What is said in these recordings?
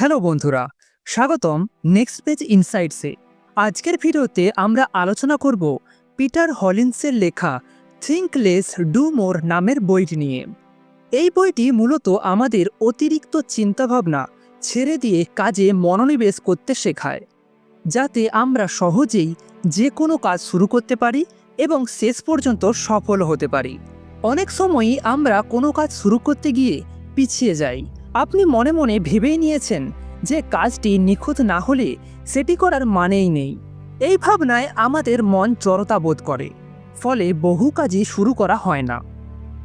Hello বন্ধুরা, স্বাগতম next page ইনসাইটসে আজকের ভিডিওতে আমরা আলোচনা করব পিটার হলিন্সের লেখা থিঙ্ক লেস ডু মোর নামের বইটি নিয়ে। এই বইটি মূলত আমাদের অতিরিক্ত চিন্তাভাবনা ছেড়ে দিয়ে কাজে মনোনিবেশ করতে শেখায়, যাতে আমরা সহজেই যে কোনো কাজ শুরু করতে পারি এবং শেষ পর্যন্ত সফল হতে পারি। অনেক সময়ই আমরা কোনো কাজ শুরু করতে গিয়ে পিছিয়ে যাই আপনি মনে মনে ভেবেই নিয়েছেন যে কাজটি নিখুঁত না হলে সেটি করার মানেই নেই। এই ভাবনায় আমাদের মন জড়তা বোধ করে, ফলে বহু কাজই শুরু করা হয় না।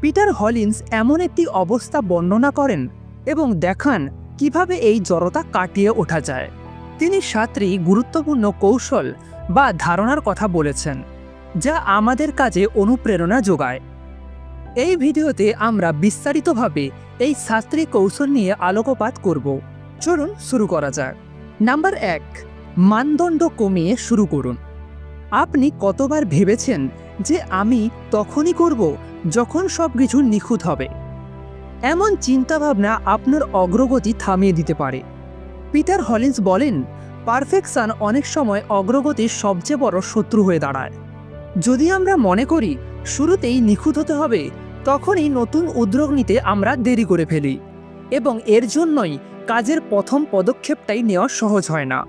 পিটার হলিন্স এমন একটি অবস্থা বর্ণনা করেন এবং দেখান কীভাবে এই জড়তা কাটিয়ে ওঠা যায়। তিনি সাতটি গুরুত্বপূর্ণ কৌশল বা ধারণার কথা বলেছেন, যা আমাদের কাজে অনুপ্রেরণা যোগায়। এই ভিডিওতে আমরা বিস্তারিতভাবে এই শাস্ত্রী কৌশল নিয়ে আলোকপাত করব। চলুন শুরু করা যাক। নাম্বার এক, মানদণ্ড কমিয়ে শুরু করুন। আপনি কতবার ভেবেছেন যে আমি তখনই করব যখন সব কিছু নিখুঁত হবে? এমন চিন্তাভাবনা আপনার অগ্রগতি থামিয়ে দিতে পারে। পিটার হলিন্স বলেন, পারফেকশন অনেক সময় অগ্রগতির সবচেয়ে বড় শত্রু হয়ে দাঁড়ায়। যদি আমরা মনে করি, শুরুতেই নিখুঁত হতে হবে তখনই নতুন উদ্যোগ নিতে আমরা দেরি করে ফেলি এবং এর জন্যই কাজের প্রথম পদক্ষেপটাই নেওয়া সহজ হয় না।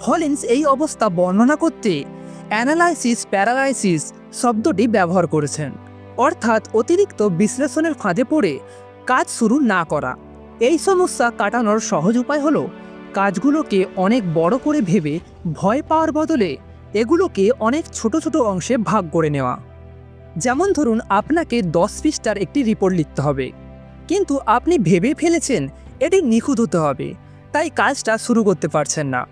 হলিন্স এই অবস্থা বর্ণনা করতে অ্যানালাইসিস প্যারালাইসিস শব্দটি ব্যবহার করেছেন। অর্থাৎ অতিরিক্ত বিশ্লেষণের ফাঁদে পড়ে কাজ শুরু না করা। এই সমস্যা কাটানোর সহজ উপায় হলো কাজগুলোকে অনেক বড় করে ভেবে ভয় পাওয়ার বদলে এগুলোকে অনেক ছোট ছোট অংশে ভাগ করে নেওয়া। যেমন ধরুন আপনাকে দশ পৃষ্ঠার একটি রিপোর্ট লিখতে হবে। কিন্তু আপনি ভেবে ফেলেছেন, এটি নিখুঁত হতে হবে, তাই কাজটা শুরু করতে পারছেন না।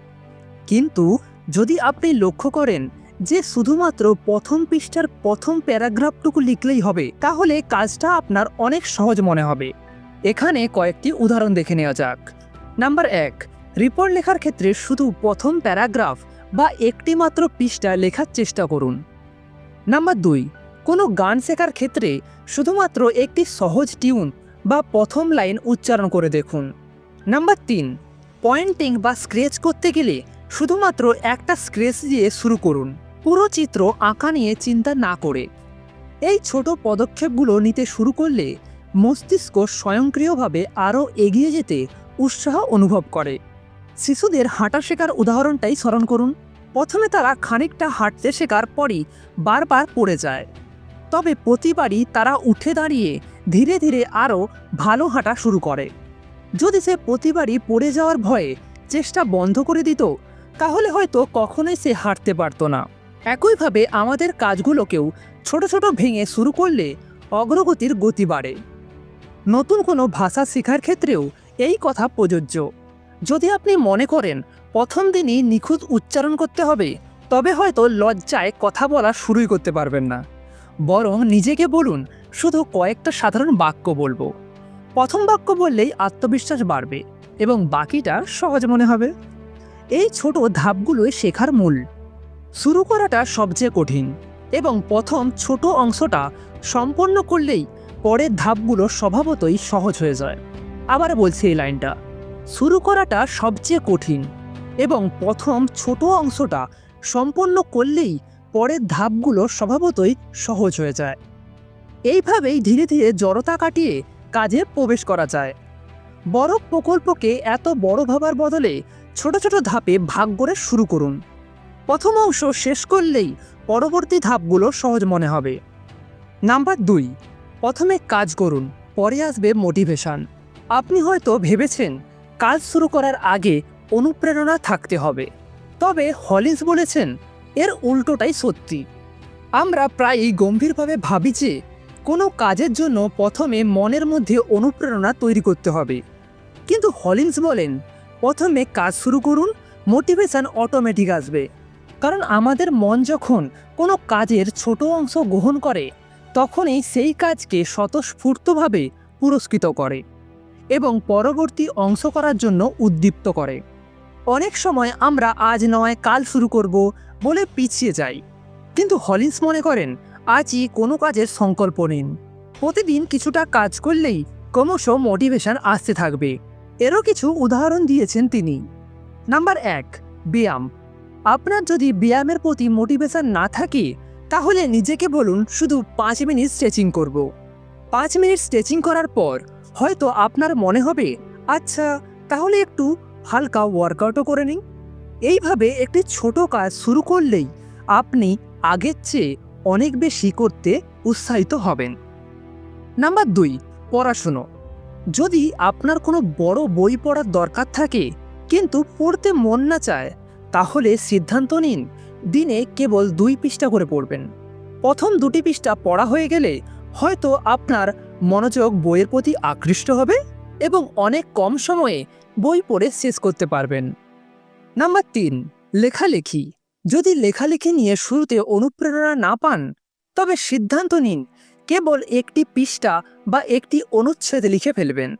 কিন্তু যদি আপনি লক্ষ্য করেন যে শুধুমাত্র প্রথম পৃষ্ঠার প্রথম প্যারাগ্রাফটুকু লিখলেই হবে, তাহলে কাজটা আপনার অনেক সহজ মনে হবে। এখানে কয়েকটি উদাহরণ দেখে নেওয়া যাক। নাম্বার এক রিপোর্ট লেখার ক্ষেত্রে শুধু প্রথম প্যারাগ্রাফ বা একটি মাত্র পৃষ্ঠা লেখার চেষ্টা করুন। নাম্বার দুই কোনো গান শেখার ক্ষেত্রে শুধুমাত্র একটি সহজ টিউন বা প্রথম লাইন উচ্চারণ করে দেখুন। নাম্বার তিন, পয়েন্টিং বা স্ক্রেচ করতে গেলে শুধুমাত্র একটা স্ক্রেচ দিয়ে শুরু করুন। পুরো চিত্র আঁকা নিয়ে চিন্তা না করে। এই ছোট পদক্ষেপগুলো নিতে শুরু করলে মস্তিষ্ক স্বয়ংক্রিয়ভাবে আরও এগিয়ে যেতে উৎসাহ অনুভব করে। শিশুদের হাঁটা শেখার উদাহরণটাই স্মরণ করুন। প্রথমে তারা খানিকটা হাঁটতে শেখার পরই বারবার পড়ে যায়। তবে প্রতিবারই তারা উঠে দাঁড়িয়ে ধীরে ধীরে আরও ভালো হাঁটা শুরু করে। যদি সে প্রতিবারই পড়ে যাওয়ার ভয়ে চেষ্টা বন্ধ করে দিত, তাহলে হয়তো কখনোই সে হাঁটতে পারত না। একইভাবে আমাদের কাজগুলোকেও ছোট ছোট ভেঙে শুরু করলে অগ্রগতির গতি বাড়ে। নতুন কোনো ভাষা শেখার ক্ষেত্রেও এই কথা প্রযোজ্য। যদি আপনি মনে করেন প্রথম দিনই নিখুঁত উচ্চারণ করতে হবে, তবে হয়তো লজ্জায় কথা বলা শুরুই করতে পারবেন না। বরং নিজেকে বলুন, শুধু কয়েকটা সাধারণ বাক্য বলব। প্রথম বাক্য বললেই আত্মবিশ্বাস বাড়বে এবং বাকিটা সহজ মনে হবে। এই ছোট ধাপগুলোই শেখার মূল। শুরু করাটা সবচেয়ে কঠিন এবং প্রথম ছোট অংশটা সম্পন্ন করলেই পরের ধাপগুলো স্বভাবতই সহজ হয়ে যায়। আবার বলছি এই লাইনটা, শুরু করাটা সবচেয়ে কঠিন এবং প্রথম ছোট অংশটা সম্পন্ন করলেই পরের ধাপগুলো স্বভাবতই সহজ হয়ে যায়। এইভাবেই ধীরে ধীরে জড়তা কাটিয়ে কাজে প্রবেশ করা যায়। বড় প্রকল্পকে এত বড় ভাবার বদলে ছোট ছোট ধাপে ভাগ করে শুরু করুন। প্রথম অংশ শেষ করলেই পরবর্তী ধাপগুলো সহজ মনে হবে। নাম্বার দুই, প্রথমে কাজ করুন, পরে আসবে মোটিভেশন। আপনি হয়তো ভেবেছেন, কাজ শুরু করার আগে অনুপ্রেরণা থাকতে হবে। তবে হলিন্স বলেছেন এর উল্টোটাই সত্যি। আমরা প্রায়ই গম্ভীরভাবে ভাবি যে, কোনো কাজের জন্য প্রথমে মনের মধ্যে অনুপ্রেরণা তৈরি করতে হবে। কিন্তু হলিন্স বলেন, প্রথমে কাজ শুরু করুন, মোটিভেশান অটোমেটিক আসবে। কারণ আমাদের মন যখন কোনো কাজের ছোট অংশ গ্রহণ করে, তখনই সেই কাজকে স্বতঃস্ফূর্তভাবে পুরস্কৃত করে এবং পরবর্তী অংশ করার জন্য উদ্দীপ্ত করে। অনেক সময় আমরা, আজ নয়, কাল শুরু করব বলে পিছিয়ে যাই। কিন্তু হলিন্স মনে করেন, আজই কোনো কাজের সংকল্প নিন প্রতিদিন কিছুটা কাজ করলেই ক্রমশ মোটিভেশন আসতে থাকবে। এরও কিছু উদাহরণ দিয়েছেন তিনি। নাম্বার এক, ব্যায়াম। আপনার যদি ব্যায়ামের প্রতি মোটিভেশন না থাকে, তাহলে নিজেকে বলুন শুধু পাঁচ মিনিট স্ট্রেচিং করব। পাঁচ মিনিট স্ট্রেচিং করার পর হয়তো আপনার মনে হবে আচ্ছা তাহলে একটু হালকা ওয়ার্কআউটও করে নিই। এইভাবে একটি ছোট কাজ শুরু করলেই আপনি আগের চেয়ে অনেক বেশি করতে উৎসাহিত হবেন। নাম্বার দুই, পড়াশুনো। যদি আপনার কোনো বড় বই পড়ার দরকার থাকে, কিন্তু পড়তে মন না চায়, তাহলে সিদ্ধান্ত নিন, দিনে কেবল দুই পৃষ্ঠা করে পড়বেন। প্রথম দুটি পৃষ্ঠা পড়া হয়ে গেলে হয়তো আপনার মনোযোগ বইয়ের প্রতি আকৃষ্ট হবে এবং অনেক কম সময়ে বই পড়ে শেষ করতে পারবেন। নাম্বার তিন, লেখালেখি। যদি লেখালেখি নিয়ে শুরুতে অনুপ্রেরণা না পান, তবে সিদ্ধান্ত নিন, কেবল একটি পৃষ্ঠা বা একটি অনুচ্ছেদ লিখে ফেলবেন।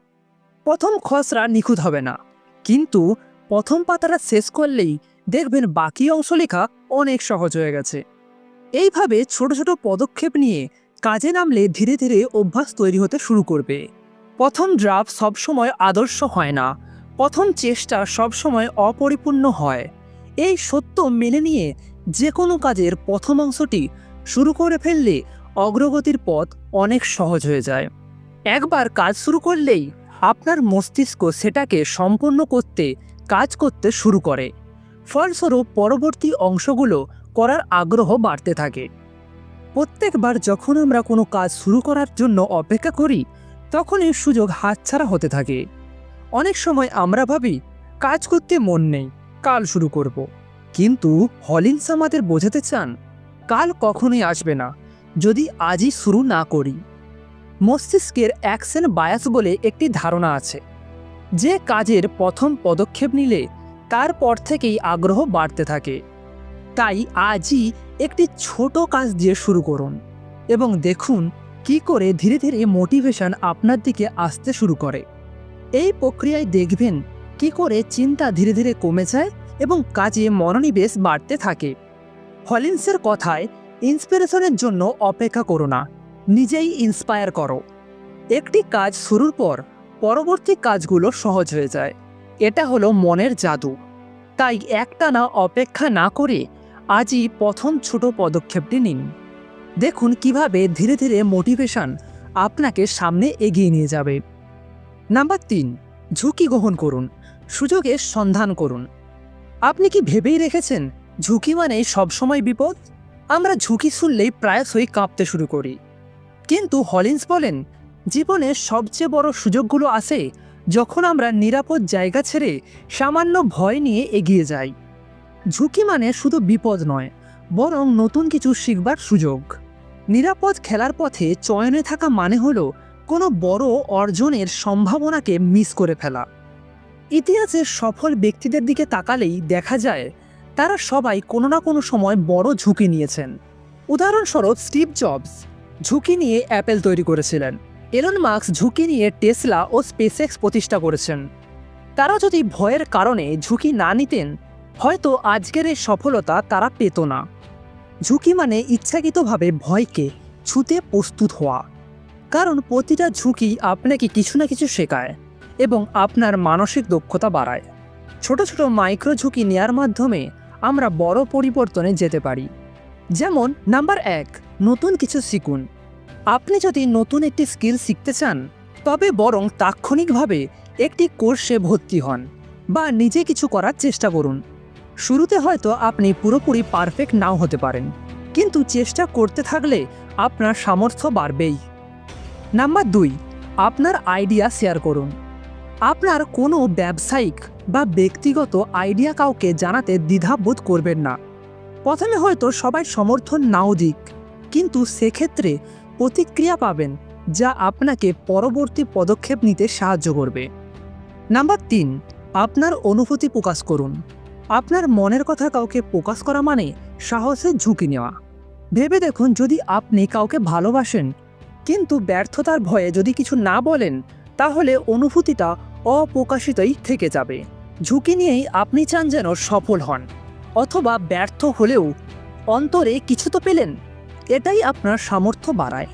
প্রথম খসড়া নিখুঁত হবে না। কিন্তু প্রথম পাতাটা শেষ করলেই দেখবেন বাকি অংশ লেখা অনেক সহজ হয়ে গেছে। এইভাবে ছোট ছোট পদক্ষেপ নিয়ে কাজে নামলে ধীরে ধীরে অভ্যাস তৈরি হতে শুরু করবে। প্রথম ড্রাফট সবসময় আদর্শ হয় না। প্রথম চেষ্টা সবসময় অপরিপূর্ণ হয়। এই সত্য মেনে নিয়ে যে কোনো কাজের প্রথম অংশটি শুরু করে ফেললে অগ্রগতির পথ অনেক সহজ হয়ে যায়। একবার কাজ শুরু করলেই আপনার মস্তিষ্ক সেটাকে সম্পূর্ণ করতে, কাজ করতে শুরু করে। ফলস্বরূপ পরবর্তী অংশগুলো করার আগ্রহ বাড়তে থাকে। প্রত্যেকবার যখন আমরা কোনো কাজ শুরু করার জন্য অপেক্ষা করি, তখনই সুযোগ হাতছাড়া হতে থাকে। অনেক সময় আমরা ভাবি, কাজ করতে মন নেই, কাল শুরু করব। কিন্তু হলিন্স আমাদের বোঝাতে চান, কাল কখনোই আসবে না, যদি আজই শুরু না করি। মস্তিষ্কের অ্যাকশন বায়াস বলে একটি ধারণা আছে। যে কাজের প্রথম পদক্ষেপ নিলে তারপর থেকেই আগ্রহ বাড়তে থাকে। তাই আজই একটি ছোট কাজ দিয়ে শুরু করুন এবং দেখুন কি করে ধীরে ধীরে মোটিভেশন আপনার দিকে আসতে শুরু করে। এই প্রক্রিয়ায় দেখবেন কি করে চিন্তা ধীরে ধীরে কমে যায় এবং কাজে মনোনিবেশ বাড়তে থাকে। হলিন্সের কথায় ইন্সপিরেশনের জন্য অপেক্ষা করো না, নিজেই ইন্সপায়ার করো। একটি কাজ শুরুর পর পরবর্তী কাজগুলো সহজ হয়ে যায়। এটা হলো মনের জাদু। তাই একটানা অপেক্ষা না করে আজই প্রথম ছোট পদক্ষেপটি নিন। দেখুন কীভাবে ধীরে ধীরে মোটিভেশন আপনাকে সামনে এগিয়ে নিয়ে যাবে। নাম্বার তিন, ঝুঁকি গ্রহণ করুন সুযোগের সন্ধান করুন। আপনি কি ভেবেই রেখেছেন ঝুঁকি মানে সবসময় বিপদ? আমরা ঝুঁকি শুনলেই প্রায়শই কাঁপতে শুরু করি। কিন্তু হলিন্স বলেন জীবনের সবচেয়ে বড় সুযোগগুলো আসে যখন আমরা নিরাপদ জায়গা ছেড়ে সামান্য ভয় নিয়ে এগিয়ে যাই। ঝুঁকি মানে শুধু বিপদ নয়, বরং নতুন কিছু শিখবার সুযোগ। নিরাপদ খেলার পথে চয়নে থাকা মানে হলো কোনো বড় অর্জনের সম্ভাবনাকে মিস করে ফেলা। ইতিহাসের সফল ব্যক্তিদের দিকে তাকালেই দেখা যায়, তারা সবাই কোনো না কোনো সময় বড় ঝুঁকি নিয়েছেন। উদাহরণস্বরূপ স্টিভ জবস ঝুঁকি নিয়ে অ্যাপেল তৈরি করেছিলেন। এলন মার্কস ঝুঁকি নিয়ে টেসলা ও স্পেসএক্স প্রতিষ্ঠা করেছেন। তারা যদি ভয়ের কারণে ঝুঁকি না নিতেন, হয়তো আজকের এই সফলতা তারা পেত না। ঝুঁকি মানে ইচ্ছাকৃতভাবে ভয়কে ছুতে প্রস্তুত হওয়া। কারণ প্রতিটা ঝুঁকি আপনাকে কিছু না কিছু শেখায় এবং আপনার মানসিক দক্ষতা বাড়ায়। ছোট ছোট মাইক্রো ঝুঁকি নেয়ার মাধ্যমে আমরা বড় পরিবর্তনে যেতে পারি। যেমন, নাম্বার এক, নতুন কিছু শিখুন। আপনি যদি নতুন একটি স্কিল শিখতে চান, তবে বরং তাৎক্ষণিকভাবে একটি কোর্সে ভর্তি হন বা নিজে কিছু করার চেষ্টা করুন। শুরুতে হয়তো আপনি পুরোপুরি পারফেক্ট নাও হতে পারেন, কিন্তু চেষ্টা করতে থাকলে আপনার সামর্থ্য বাড়বেই। নাম্বার দুই, আপনার আইডিয়া শেয়ার করুন। আপনার কোনো ব্যবসায়িক বা ব্যক্তিগত আইডিয়া কাউকে জানাতে দ্বিধাবোধ করবেন না। প্রথমে হয়তো সবাই সমর্থন নাও দিক, কিন্তু সেক্ষেত্রে প্রতিক্রিয়া পাবেন, যা আপনাকে পরবর্তী পদক্ষেপ নিতে সাহায্য করবে। নাম্বার তিন, আপনার অনুভূতি প্রকাশ করুন। আপনার মনের কথা কাউকে প্রকাশ করা মানে সাহসের ঝুঁকি নেওয়া। ভেবে দেখুন, যদি আপনি কাউকে ভালোবাসেন কিন্তু ব্যর্থতার ভয়ে যদি কিছু না বলেন, তাহলে অনুভূতিটা অপ্রকাশিতই থেকে যাবে। ঝুঁকি নিয়েই আপনি চান যেন সফল হন, অথবা ব্যর্থ হলেও অন্তরে কিছু তো পেলেন, এটাই আপনার সামর্থ্য বাড়ায়।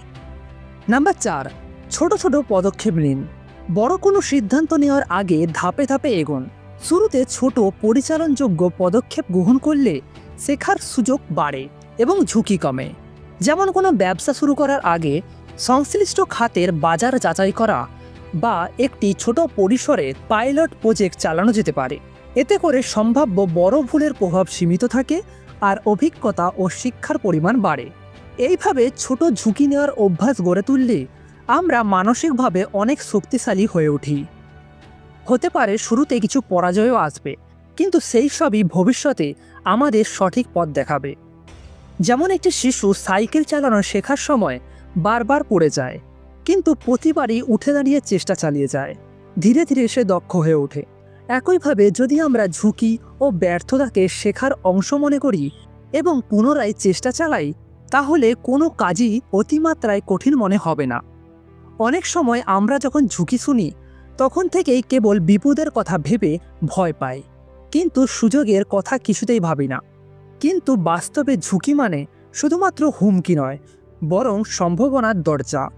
নাম্বার চার, ছোট ছোট পদক্ষেপ নিন। বড় কোনো সিদ্ধান্ত নেওয়ার আগে ধাপে ধাপে এগোন। শুরুতে ছোট পরিচালনযোগ্য পদক্ষেপ গ্রহণ করলে শেখার সুযোগ বাড়ে এবং ঝুঁকি কমে। যেমন কোনো ব্যবসা শুরু করার আগে সংশ্লিষ্ট খাতের বাজার যাচাই করা বা একটি ছোট পরিসরে পাইলট প্রজেক্ট চালানো যেতে পারে। এতে করে সম্ভাব্য বড় ভুলের প্রভাব সীমিত থাকে আর অভিজ্ঞতা ও শিক্ষার পরিমাণ বাড়ে। এইভাবে ছোট ঝুঁকি নেওয়ার অভ্যাস গড়ে তুললে আমরা মানসিকভাবে অনেক শক্তিশালী হয়ে উঠি। হতে পারে শুরুতে কিছু পরাজয়ও আসবে, কিন্তু সেই সবই ভবিষ্যতে আমাদের সঠিক পথ দেখাবে। যেমন একটি শিশু সাইকেল চালানো শেখার সময় বারবার পড়ে যায়, কিন্তু প্রতিবারই উঠে দাঁড়িয়ে চেষ্টা চালিয়ে যায়। ধীরে ধীরে সে দক্ষ হয়ে ওঠে। একইভাবে যদি আমরা ঝুঁকি ও ব্যর্থতাকে শেখার অংশ মনে করি এবং পুনরায় চেষ্টা চালাই, তাহলে কোনো কাজই অতিমাত্রায় কঠিন মনে হবে না। অনেক সময় আমরা যখন ঝুঁকি শুনি, তখন থেকেই কেবল বিপদের কথা ভেবে ভয় পাই, কিন্তু সুযোগের কথা কিছুতেই ভাবি না। কিন্তু বাস্তবে ঝুঁকি মানে শুধুমাত্র হুমকি নয় বরং সম্ভাবনার দরজা।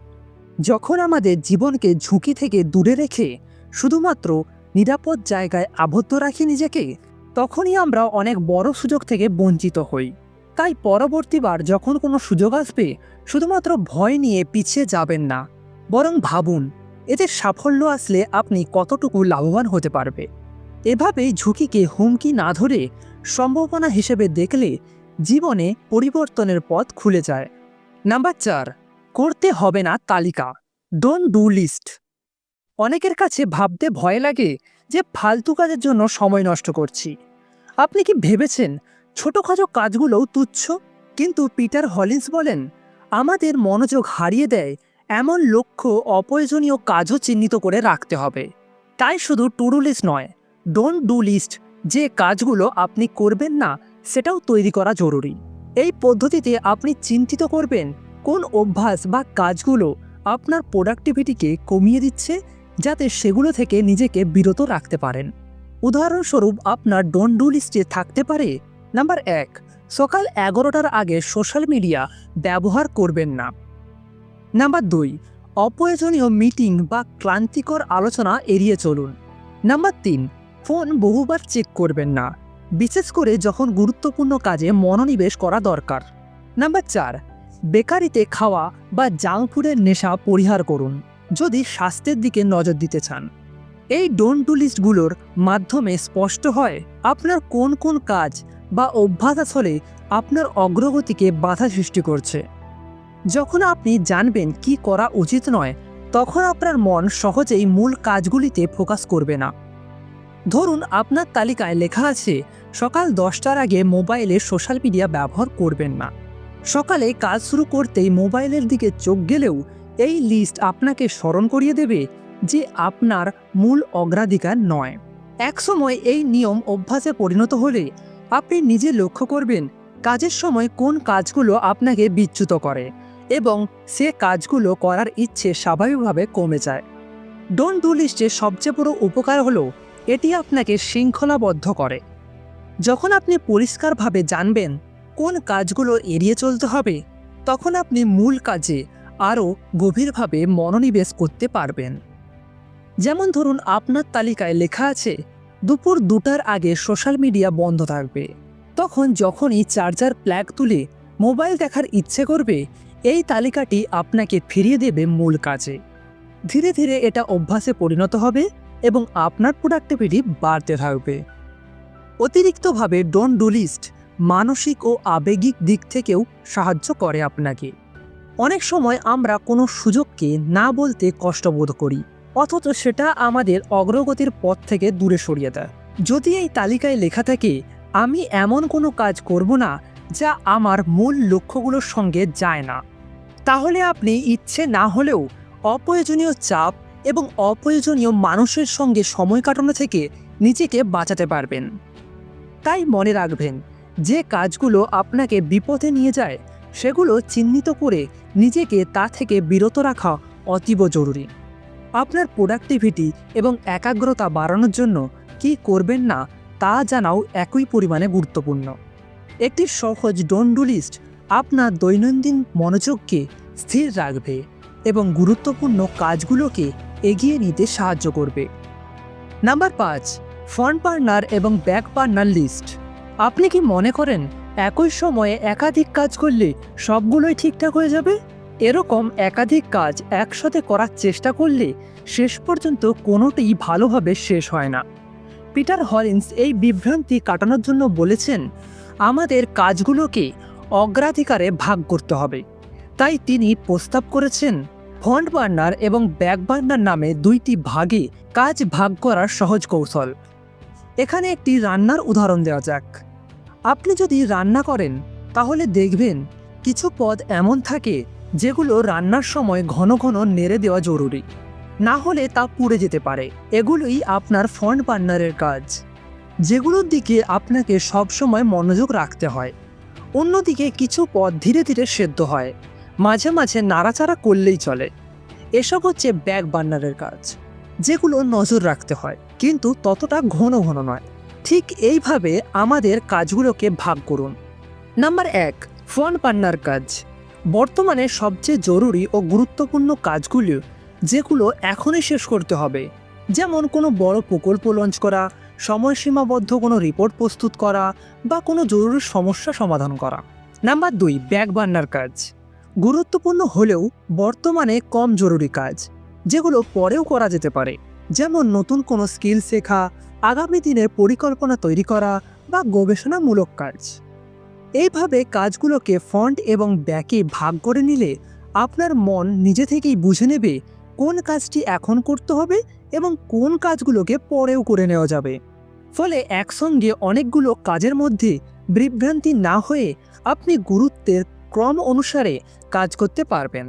যখন আমাদের জীবনকে ঝুঁকি থেকে দূরে রেখে শুধুমাত্র নিরাপদ জায়গায় আবদ্ধ রাখি নিজেকে, তখনই আমরা অনেক বড় সুযোগ থেকে বঞ্চিত হই। তাই পরবর্তীবার যখন কোনো সুযোগ আসবে, শুধুমাত্র ভয় নিয়ে পিছিয়ে যাবেন না, বরং ভাবুন, এতে সাফল্য আসলে আপনি কতটুকু লাভবান হতে পারবে। এভাবেই ঝুঁকিকে হুমকি না ধরে সম্ভাবনা হিসেবে দেখলে জীবনে পরিবর্তনের পথ খুলে যায়। নাম্বার চার, করতে হবে না তালিকা। ডোন্ট ডু লিস্ট অনেকের কাছে ভাবতে ভয় লাগে যে ফালতু কাজের জন্য সময় নষ্ট করছি। আপনি কি ভেবেছেন ছোটোখাটো কাজগুলোও তুচ্ছ? কিন্তু পিটার হলিন্স বলেন, আমাদের মনোযোগ হারিয়ে দেয় এমন লক্ষ্য অপ্রয়োজনীয় কাজও চিহ্নিত করে রাখতে হবে। তাই শুধু টুডু লিস্ট নয় ডোন্ট ডু লিস্ট যে কাজগুলো আপনি করবেন না, সেটাও তৈরি করা জরুরি। এই পদ্ধতিতে আপনি চিন্তিত করবেন কোন অভ্যাস বা কাজগুলো আপনার প্রোডাক্টিভিটিকে কমিয়ে দিচ্ছে যাতে সেগুলো থেকে নিজেকে বিরত রাখতে পারেন। উদাহরণস্বরূপ আপনার ডোন্ট ডু লিস্টে থাকতে পারে। নাম্বার এক, সকাল এগারোটার আগে সোশ্যাল মিডিয়া ব্যবহার করবেন না। নাম্বার দুই, অপ্রয়োজনীয় মিটিং বা ক্লান্তিকর আলোচনা এড়িয়ে চলুন। নাম্বার তিন ফোন বহুবার চেক করবেন না। বিশেষ করে যখন গুরুত্বপূর্ণ কাজে মনোনিবেশ করা দরকার। নাম্বার চার, বেকারিতে খাওয়া বা জাঙ্ক ফুডের নেশা পরিহার করুন, যদি স্বাস্থ্যের দিকে নজর দিতে চান। এই ডোন ডু লিস্টগুলোর মাধ্যমে স্পষ্ট হয় আপনার কোন কোন কাজ বা অভ্যাস আসলে আপনার অগ্রগতিকে বাধা সৃষ্টি করছে। যখন আপনি জানবেন কি করা উচিত নয়, তখন আপনার মন সহজেই মূল কাজগুলিতে ফোকাস করবে না। ধরুন আপনার তালিকায় লেখা আছে সকাল দশটার আগে মোবাইলে সোশ্যাল মিডিয়া ব্যবহার করবেন না। সকালে কাজ শুরু করতেই মোবাইলের দিকে চোখ গেলেও এই লিস্ট আপনাকে স্মরণ করিয়ে দেবে যে আপনার মূল অগ্রাধিকার নয়। একসময় এই নিয়ম অভ্যাসে পরিণত হলে আপনি নিজে লক্ষ্য করবেন কাজের সময় কোন কাজগুলো আপনাকে বিচ্যুত করে এবং সে কাজগুলো করার ইচ্ছে স্বাভাবিকভাবে কমে যায়। ডোন্ট ডু লিস্টে সবচেয়ে বড় উপকার হলো এটি আপনাকে শৃঙ্খলাবদ্ধ করে। যখন আপনি পরিষ্কারভাবে জানবেন কোন কাজগুলো এড়িয়ে চলতে হবে, তখন আপনি মূল কাজে আরও গভীরভাবে মনোনিবেশ করতে পারবেন। যেমন ধরুন, আপনার তালিকায় লেখা আছে, দুপুর দুটার আগে সোশ্যাল মিডিয়া বন্ধ থাকবে। তখন যখনই চার্জার প্ল্যাগ তুলে মোবাইল দেখার ইচ্ছে করবে, এই তালিকাটি আপনাকে ফিরিয়ে দেবে মূল কাজে। ধীরে ধীরে এটা অভ্যাসে পরিণত হবে এবং আপনার প্রোডাক্টিভিটি বাড়তে থাকবে। অতিরিক্তভাবে ডোন্ট ডু লিস্ট মানসিক ও আবেগিক দিক থেকেও সাহায্য করে আপনাকে। অনেক সময় আমরা কোনো সুযোগকে না বলতে কষ্টবোধ করি, অথচ সেটা আমাদের অগ্রগতির পথ থেকে দূরে সরিয়ে দেয়। যদি এই তালিকায় লেখা থাকে, আমি এমন কোনো কাজ করব না যা আমার মূল লক্ষ্যগুলোর সঙ্গে যায় না। তাহলে আপনি ইচ্ছে না হলেও অপ্রয়োজনীয় চাপ এবং অপ্রয়োজনীয় মানুষের সঙ্গে সময় কাটানো থেকে নিজেকে বাঁচাতে পারবেন। তাই মনে রাখবেন, যে কাজগুলো আপনাকে বিপদে নিয়ে যায়, সেগুলো চিহ্নিত করে নিজেকে তা থেকে বিরত রাখা অতীব জরুরি। আপনার প্রোডাক্টিভিটি এবং একাগ্রতা বাড়ানোর জন্য কি করবেন না, তা জানাও একই পরিমাণে গুরুত্বপূর্ণ। একটি সহজ ডোন্ট ডু লিস্ট আপনার দৈনন্দিন মনোযোগকে স্থির রাখবে এবং গুরুত্বপূর্ণ কাজগুলোকে এগিয়ে নিতে সাহায্য করবে। নাম্বার পাঁচ ফ্রন্ট পার্টনার এবং ব্যাক পার্টনার লিস্ট। আপনি কি মনে করেন একই সময়ে একাধিক কাজ করলে সবগুলোই ঠিকঠাক হয়ে যাবে? এরকম একাধিক কাজ একসাথে করার চেষ্টা করলে শেষ পর্যন্ত কোনোটিই ভালোভাবে শেষ হয় না। পিটার হলিন্স এই বিভ্রান্তি কাটানোর জন্য বলেছেন, আমাদের কাজগুলোকে অগ্রাধিকারে ভাগ করতে হবে। তাই তিনি প্রস্তাব করেছেন, ফ্রন্ট বার্নার এবং ব্যাক বার্নার নামে দুইটি ভাগে কাজ ভাগ করার সহজ কৌশল। এখানে একটি রান্নার উদাহরণ দেওয়া যাক। আপনি যদি রান্না করেন, তাহলে দেখবেন কিছু পদ এমন থাকে যেগুলো রান্নার সময় ঘন ঘন নেড়ে দেওয়া জরুরি। না হলে তা পুড়ে যেতে পারে। এগুলোই আপনার ফ্রন্ট বার্নারের কাজ। যেগুলোর দিকে আপনাকে সবসময় মনোযোগ রাখতে হয়। অন্যদিকে কিছু পদ ধীরে ধীরে সেদ্ধ হয়। মাঝে মাঝে নাড়াচাড়া করলেই চলে। এসব হচ্ছে ব্যাক বার্নারের কাজ, যেগুলো নজর রাখতে হয়। কিন্তু ততটা ঘন ঘন নয়। ঠিক এইভাবে আমাদের কাজগুলোকে ভাগ করুন। নাম্বার এক ফ্রন্ট বার্নার কাজ। বর্তমানে সবচেয়ে জরুরি ও গুরুত্বপূর্ণ কাজগুলো যেগুলো এখনই শেষ করতে হবে। যেমন কোনো বড় প্রকল্প লঞ্চ করা, সময়সীমাবদ্ধ কোনো রিপোর্ট প্রস্তুত করা বা কোনো জরুরি সমস্যা সমাধান করা। নাম্বার দুই, ব্যাগ বান্নার কাজ। গুরুত্বপূর্ণ হলেও বর্তমানে কম জরুরি কাজ, যেগুলো পরেও করা যেতে পারে। যেমন নতুন কোনো স্কিল শেখা, আগামী দিনের পরিকল্পনা তৈরি করা বা গবেষণামূলক কাজ। এইভাবে কাজগুলোকে ফ্রন্ট এবং ব্যাকে ভাগ করে নিলে আপনার মন নিজে থেকেই বুঝে নেবে কোন কাজটি এখন করতে হবে এবং কোন কাজগুলোকে পরেও করে নেওয়া যাবে। ফলে একসঙ্গে অনেকগুলো কাজের মধ্যে বিভ্রান্তি না হয়ে আপনি গুরুত্বের ক্রম অনুসারে কাজ করতে পারবেন।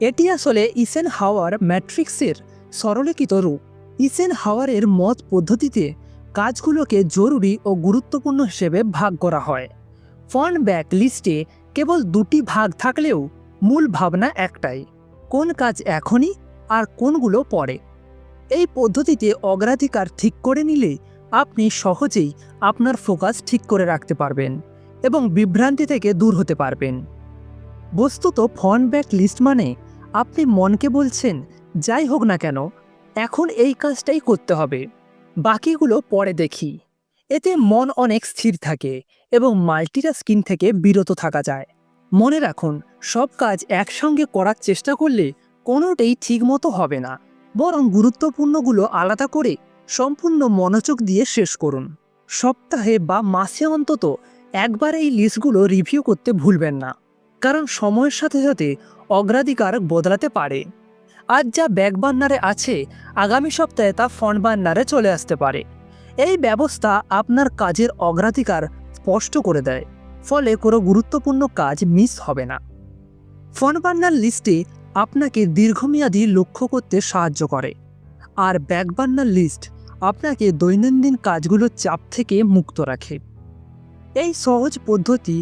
এটি আসলে ইসেন হাওয়ার ম্যাট্রিক্সের সরলীকৃত রূপ। ইসেন হাওয়ারের মত পদ্ধতিতে কাজগুলোকে জরুরি ও গুরুত্বপূর্ণ হিসেবে ভাগ করা হয়। ফ্রন্ট ব্যাক লিস্টে কেবল দুটি ভাগ থাকলেও মূল ভাবনা একটাই, কোন কাজ এখনই আর কোনগুলো পরে। এই পদ্ধতিতে অগ্রাধিকার ঠিক করে নিলে আপনি সহজেই আপনার ফোকাস ঠিক করে রাখতে পারবেন এবং বিভ্রান্তি থেকে দূর হতে পারবেন। বস্তুত ফ্রন্ট ব্যাক লিস্ট মানে আপনি মনকে বলছেন, যাই হোক না কেন এখন এই কাজটাই করতে হবে। বাকিগুলো পরে দেখি। এতে মন অনেক স্থির থাকে এবং মাল্টিটাস্কিং থেকে বিরত থাকা যায়। মনে রাখুন, সব কাজ একসঙ্গে করার চেষ্টা করলে কোনোটাই ঠিকমতো হবে না। বরং গুরুত্বপূর্ণগুলো আলাদা করে সম্পূর্ণ মনোযোগ দিয়ে শেষ করুন। সপ্তাহে বা মাসে অন্তত একবার এই লিস্টগুলো রিভিউ করতে ভুলবেন না। কারণ সময়ের সাথে সাথে অগ্রাধিকার বদলাতে পারে। আজ যা ব্যাক বার্নারে আছে, আগামী সপ্তাহে তা ফ্রন্ট বার্নারে চলে আসতে পারে। এই ব্যবস্থা আপনার কাজের অগ্রাধিকার স্পষ্ট করে দেয়, ফলে কোনো গুরুত্বপূর্ণ কাজ মিস হবে না। ফ্রন্ট বার্নার লিস্টে আপনাকে দীর্ঘমেয়াদী লক্ষ্য করতে সাহায্য করে, আর ব্যাক বার্নার লিস্ট আপনাকে দৈনন্দিন কাজগুলোর চাপ থেকে মুক্ত রাখে। এই সহজ পদ্ধতি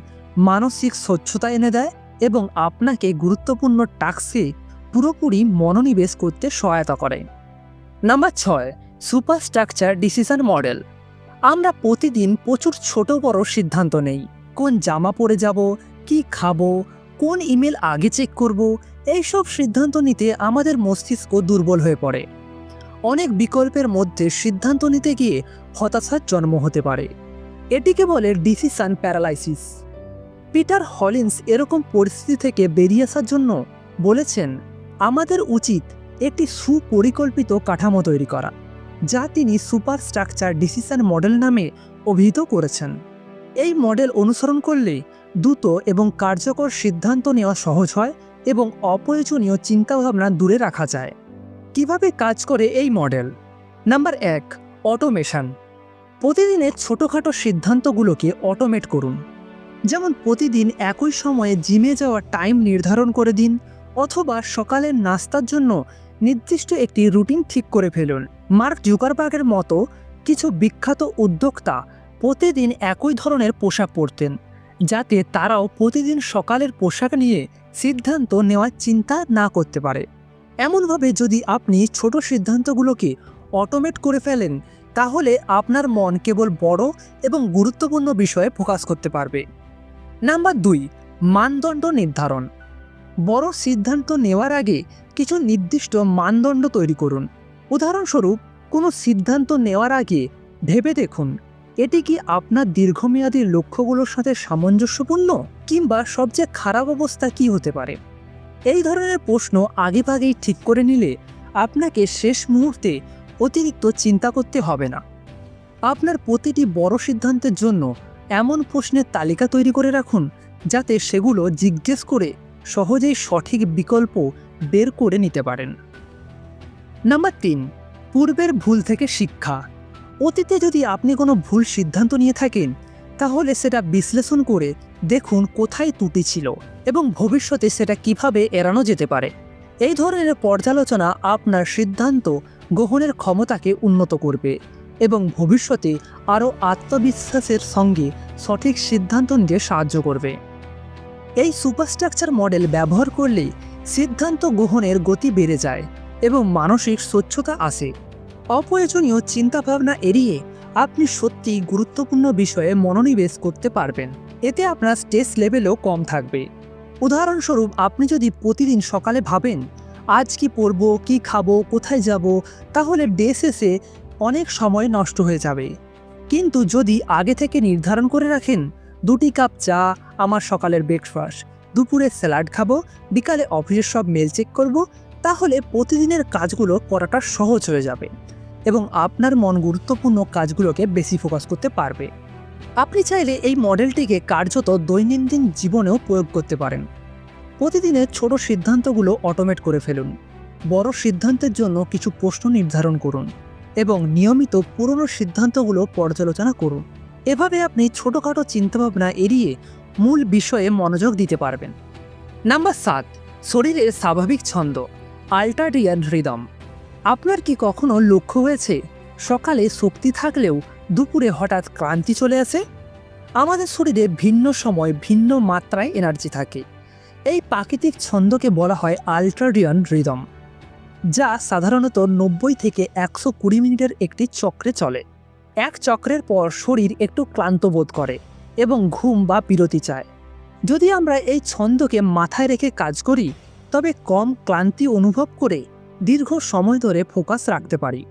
মানসিক স্বচ্ছতা এনে দেয় এবং আপনাকে গুরুত্বপূর্ণ টাস্কে পুরোপুরি মনোনিবেশ করতে সহায়তা করে। নাম্বার ছয় সুপার স্ট্রাকচার ডিসিশন মডেল। আমরা প্রতিদিন প্রচুর ছোট বড় সিদ্ধান্ত নেই। কোন জামা পরে যাব, কি খাব, কোন ইমেল আগে চেক করব, এইসব সিদ্ধান্ত নিতে আমাদের মস্তিষ্ক দুর্বল হয়ে পড়ে। অনেক বিকল্পের মধ্যে সিদ্ধান্ত নিতে গিয়ে হতাশার জন্ম হতে পারে। এটিকে বলে ডিসিশন প্যারালাইসিস। পিটার হলিন্স এরকম পরিস্থিতি থেকে বেরিয়ে আসার জন্য বলেছেন আমাদের উচিত একটি সুপরিকল্পিত কাঠামো তৈরি করা, যা তিনি সুপার স্ট্রাকচার ডিসিশন মডেল নামে অভিহিত করেছেন। এই মডেল অনুসরণ করলে দ্রুত এবং কার্যকর সিদ্ধান্ত নেওয়া সহজ হয় এবং অপ্রয়োজনীয় চিন্তাভাবনা দূরে রাখা যায়। কীভাবে কাজ করে এই মডেল? নাম্বার এক, অটোমেশন। প্রতিদিনের ছোটোখাটো সিদ্ধান্তগুলোকে অটোমেট করুন। যেমন প্রতিদিন একই সময়ে জিমে যাওয়ার টাইম নির্ধারণ করে দিন অথবা সকালের নাস্তার জন্য নির্দিষ্ট একটি রুটিন ঠিক করে ফেলুন। মার্ক জুকারবার্গের মতো কিছু বিখ্যাত উদ্যোক্তা প্রতিদিন একই ধরনের পোশাক পরতেন, যাতে তারাও প্রতিদিন সকালের পোশাক নিয়ে সিদ্ধান্ত নেওয়ার চিন্তা না করতে পারে। এমনভাবে যদি আপনি ছোট সিদ্ধান্তগুলোকে অটোমেট করে ফেলেন, তাহলে আপনার মন কেবল বড় এবং গুরুত্বপূর্ণ বিষয়ে ফোকাস করতে পারবে। নাম্বার দুই, মানদণ্ড নির্ধারণ। বড় সিদ্ধান্ত নেওয়ার আগে কিছু নির্দিষ্ট মানদণ্ড তৈরি করুন। উদাহরণস্বরূপ, কোনো সিদ্ধান্ত নেওয়ার আগে ভেবে দেখুন, এটি কি আপনার দীর্ঘমেয়াদী লক্ষ্যগুলোর সাথে সামঞ্জস্যপূর্ণ কিংবা সবচেয়ে খারাপ অবস্থা কি হতে পারে? এই ধরনের প্রশ্ন আগেভাগেই ঠিক করে নিলে আপনাকে শেষ মুহূর্তে অতিরিক্ত চিন্তা করতে হবে না। আপনার প্রতিটি বড় সিদ্ধান্তের জন্য এমন প্রশ্নের তালিকা তৈরি করে রাখুন, যাতে সেগুলো জিজ্ঞেস করে সহজেই সঠিক বিকল্প বের করে নিতে পারেন। নাম্বার তিন, পূর্বের ভুল থেকে শিক্ষা। অতীতে যদি আপনি কোনো ভুল সিদ্ধান্ত নিয়ে থাকেন, তাহলে সেটা বিশ্লেষণ করে দেখুন কোথায় ত্রুটি ছিল এবং ভবিষ্যতে সেটা কীভাবে এড়ানো যেতে পারে। এই ধরনের পর্যালোচনা আপনার সিদ্ধান্ত গ্রহণের ক্ষমতাকে উন্নত করবে এবং ভবিষ্যতে আরও আত্মবিশ্বাসের সঙ্গে সঠিক সিদ্ধান্ত নিতে সাহায্য করবে। এই সুপারস্ট্রাকচার মডেল ব্যবহার করলে সিদ্ধান্ত গ্রহণের গতি বেড়ে যায় এবং মানসিক স্বচ্ছতা আসে। অপ্রয়োজনীয় চিন্তাভাবনা এড়িয়ে আপনি সত্যি গুরুত্বপূর্ণ বিষয়ে মনোনিবেশ করতে পারবেন। এতে আপনার স্ট্রেস লেভেলও কম থাকবে। উদাহরণস্বরূপ, আপনি যদি প্রতিদিন সকালে ভাবেন, আজ কি পরব, কি খাব, কোথায় যাব? তাহলে ডে শেষে অনেক সময় নষ্ট হয়ে যাবে। কিন্তু যদি আগে থেকে নির্ধারণ করে রাখেন দুটি কাপ চা, আমার সকালের ব্রেকফাস্ট দুপুরে স্যালাড খাব, বিকালে অফিসের সব মেল চেক করব, তাহলে প্রতিদিনের কাজগুলো করাটা সহজ হয়ে যাবে এবং আপনার মন গুরুত্বপূর্ণ কাজগুলোকে বেশি ফোকাস করতে পারবে। আপনি চাইলে এই মডেলটিকে কার্যত দৈনন্দিন জীবনেও প্রয়োগ করতে পারেন। প্রতিদিনের ছোট সিদ্ধান্তগুলো অটোমেট করে ফেলুন। বড় সিদ্ধান্তের জন্য কিছু প্রশ্ন নির্ধারণ করুন এবং নিয়মিত পুরনো সিদ্ধান্তগুলো পর্যালোচনা করুন। এভাবে আপনি ছোটোখাটো চিন্তাভাবনা এড়িয়ে মূল বিষয়ে মনোযোগ দিতে পারবেন। নাম্বার সাত, শরীরের স্বাভাবিক ছন্দ আল্টারিয়ান রিদম আপনার কি কখনো লক্ষ্য হয়েছে, সকালে শক্তি থাকলেও দুপুরে হঠাৎ ক্লান্তি চলে আসে? আমাদের শরীরে ভিন্ন সময়, ভিন্ন মাত্রায় এনার্জি থাকে। এই প্রাকৃতিক ছন্দকে বলা হয় আল্ট্রাডিয়ান রিদম যা সাধারণত নব্বই থেকে একশো কুড়ি মিনিটের একটি চক্রে চলে। এক চক্রের পর শরীর একটু ক্লান্ত বোধ করে এবং ঘুম বা বিরতি চায়। যদি আমরা এই ছন্দকে মাথায় রেখে কাজ করি, তবে কম ক্লান্তি অনুভব করে দীর্ঘ সময় ধরে ফোকাস রাখতে পারি।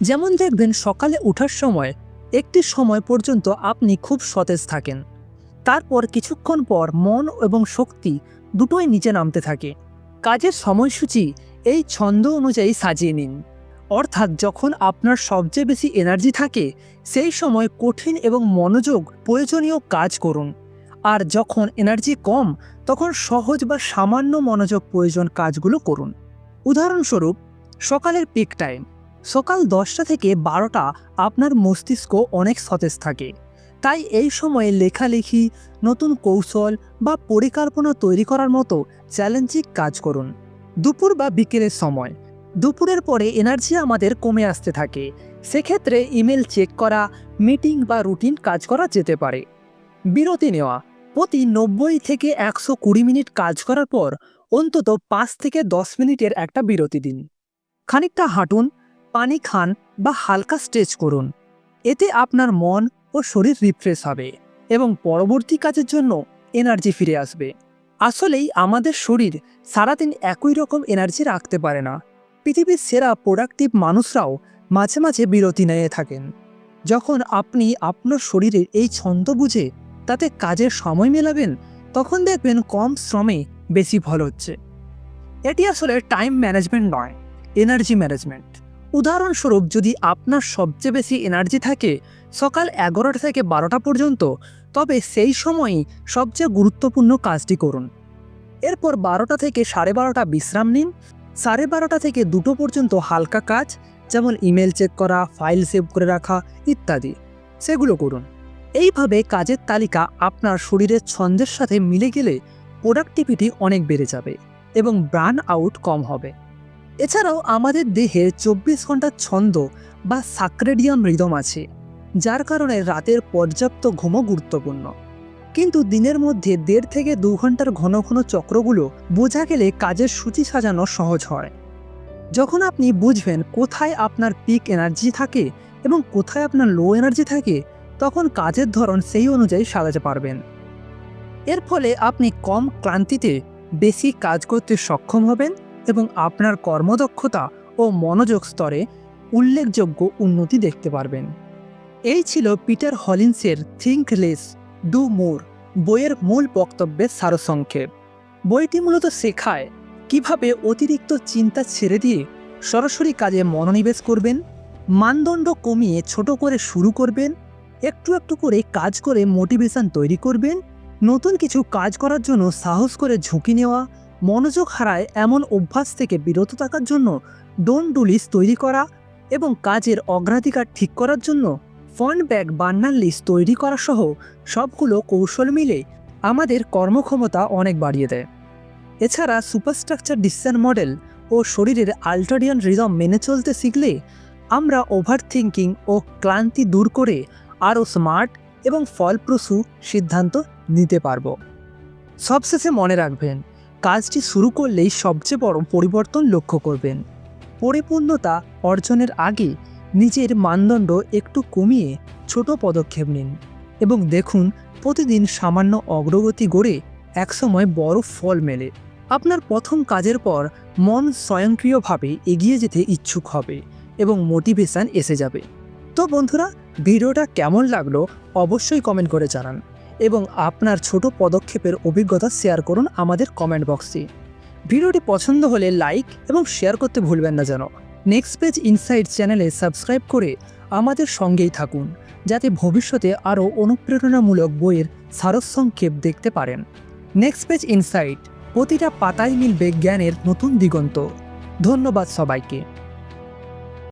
যেমন দেখবেন, সকালে ওঠার সময় একটি সময় পর্যন্ত আপনি খুব সতেজ থাকেন। তারপর কিছুক্ষণ পর মন এবং শক্তি দুটোই নিচে নামতে থাকে। কাজের সময়সূচি এই ছন্দ অনুযায়ী সাজিয়ে নিন। অর্থাৎ যখন আপনার সবচেয়ে বেশি এনার্জি থাকে, সেই সময় কঠিন এবং মনোযোগ প্রয়োজনীয় কাজ করুন। আর যখন এনার্জি কম, তখন সহজ বা সামান্য মনোযোগ প্রয়োজন কাজগুলো করুন। উদাহরণস্বরূপ, সকালের পিক টাইম সকাল দশটা থেকে বারোটা আপনার মস্তিষ্ক অনেক সতেজ থাকে। তাই এই সময়ে লেখালেখি, নতুন কৌশল বা পরিকল্পনা তৈরি করার মতো চ্যালেঞ্জিং কাজ করুন। দুপুর বা বিকেলের সময়। দুপুরের পরে এনার্জি আমাদের কমে আসতে থাকে। সেক্ষেত্রে ইমেল চেক করা, মিটিং বা রুটিন কাজ করা যেতে পারে। বিরতি নেওয়া, প্রতি নব্বই থেকে একশো কুড়ি মিনিট কাজ করার পর অন্তত পাঁচ থেকে দশ মিনিটের একটা বিরতি দিন। খানিকটা হাঁটুন, পানি খান বা হালকা স্ট্রেচ করুন। এতে আপনার মন ও শরীর রিফ্রেশ হবে এবং পরবর্তী কাজের জন্য এনার্জি ফিরে আসবে। আসলেই আমাদের শরীর সারাদিন একই রকম এনার্জি রাখতে পারে না। পৃথিবীর সেরা প্রোডাক্টিভ মানুষরাও মাঝে মাঝে বিরতি নিয়ে থাকেন। যখন আপনি আপনার শরীরের এই ছন্দ বুঝে তাতে কাজের সময় মেলাবেন, তখন দেখবেন কম শ্রমে বেশি ফল হচ্ছে। এটি আসলে টাইম ম্যানেজমেন্ট নয় এনার্জি ম্যানেজমেন্ট উদাহরণস্বরূপ, যদি আপনার সবচেয়ে বেশি এনার্জি থাকে সকাল এগারোটা থেকে বারোটা পর্যন্ত, তবে সেই সময়ই সবচেয়ে গুরুত্বপূর্ণ কাজটি করুন। এরপর বারোটা থেকে সাড়ে বারোটা বিশ্রাম নিন সাড়ে বারোটা থেকে দুটো পর্যন্ত হালকা কাজ, যেমন ইমেল চেক করা, ফাইল সেভ করে রাখা ইত্যাদি। সেগুলো করুন। এইভাবে কাজের তালিকা আপনার শরীরের ছন্দের সাথে মিলে গেলে প্রোডাক্টিভিটি অনেক বেড়ে যাবে এবং ব্রান আউট কম হবে। এছাড়াও আমাদের দেহে চব্বিশ ঘণ্টার ছন্দ বা সাক্রেডিয়াম রিদম আছে, যার কারণে রাতের পর্যাপ্ত ঘুমও গুরুত্বপূর্ণ। কিন্তু দিনের মধ্যে দেড় থেকে দু ঘণ্টার ঘন ঘন চক্রগুলো বোঝা গেলে কাজের সূচি সাজানো সহজ হয়। যখন আপনি বুঝবেন কোথায় আপনার পিক এনার্জি থাকে এবং কোথায় আপনার লো এনার্জি থাকে, তখন কাজের ধরন সেই অনুযায়ী সাজাতে পারবেন। এর ফলে আপনি কম ক্লান্তিতে বেশি কাজ করতে সক্ষম হবেন এবং আপনার কর্মদক্ষতা ও মনোযোগ স্তরে উল্লেখযোগ্য উন্নতি দেখতে পারবেন। এই ছিল পিটার হলিন্সের থিঙ্ক লেস ডু মোর বইয়ের মূল বক্তব্যের সারসংক্ষেপ। বইটি মূলত শেখায় কীভাবে অতিরিক্ত চিন্তা ছেড়ে দিয়ে সরাসরি কাজে মনোনিবেশ করবেন, মানদণ্ড কমিয়ে ছোট করে শুরু করবেন, একটু একটু করে কাজ করে মোটিভেশন তৈরি করবেন, নতুন কিছু কাজ করার জন্য সাহস করে ঝুঁকি নেওয়া, মনোযোগ হারায় এমন অভ্যাস থেকে বিরত থাকার জন্য ডোন ডুলিস তৈরি করা এবং কাজের অগ্রাধিকার ঠিক করার জন্য ফন্ড ব্যাগ বান্নার লিস্ট তৈরি করা সহ সবগুলো কৌশল মিলে আমাদের কর্মক্ষমতা অনেক বাড়িয়ে দেয়। এছাড়া সুপারস্ট্রাকচার ডিসিশন মডেল ও শরীরের আল্টারিয়ান রিদম মেনে চলতে শিখলে আমরা ওভার থিঙ্কিং ও ক্লান্তি দূর করে আরও স্মার্ট এবং ফলপ্রসূ সিদ্ধান্ত নিতে পারব। সবশেষে মনে রাখবেন, কাজটি শুরু করলেই সবচেয়ে বড় পরিবর্তন লক্ষ্য করবেন। পরিপূর্ণতা অর্জনের আগে নিজের মানদণ্ড একটু কমিয়ে ছোট পদক্ষেপ নিন এবং দেখুন প্রতিদিন সামান্য অগ্রগতি গড়ে একসময় বড় ফল মেলে। আপনার প্রথম কাজের পর মন স্বয়ংক্রিয়ভাবে এগিয়ে যেতে ইচ্ছুক হবে এবং মোটিভেশান এসে যাবে। তো বন্ধুরা, ভিডিওটা কেমন লাগল অবশ্যই কমেন্ট করে জানান এবং আপনার ছোট পদক্ষেপের অভিজ্ঞতা শেয়ার করুন আমাদের কমেন্ট বক্সে। ভিডিওটি পছন্দ হলে লাইক এবং শেয়ার করতে ভুলবেন না যেন। নেক্সট পেজ ইনসাইট চ্যানেলে সাবস্ক্রাইব করে আমাদের সঙ্গেই থাকুন, যাতে ভবিষ্যতে আরও অনুপ্রেরণামূলক বইয়ের সারসংক্ষেপ দেখতে পারেন। নেক্সট পেজ ইনসাইট প্রতিটা পাতায় মিলবে জ্ঞানের নতুন দিগন্ত। ধন্যবাদ সবাইকে।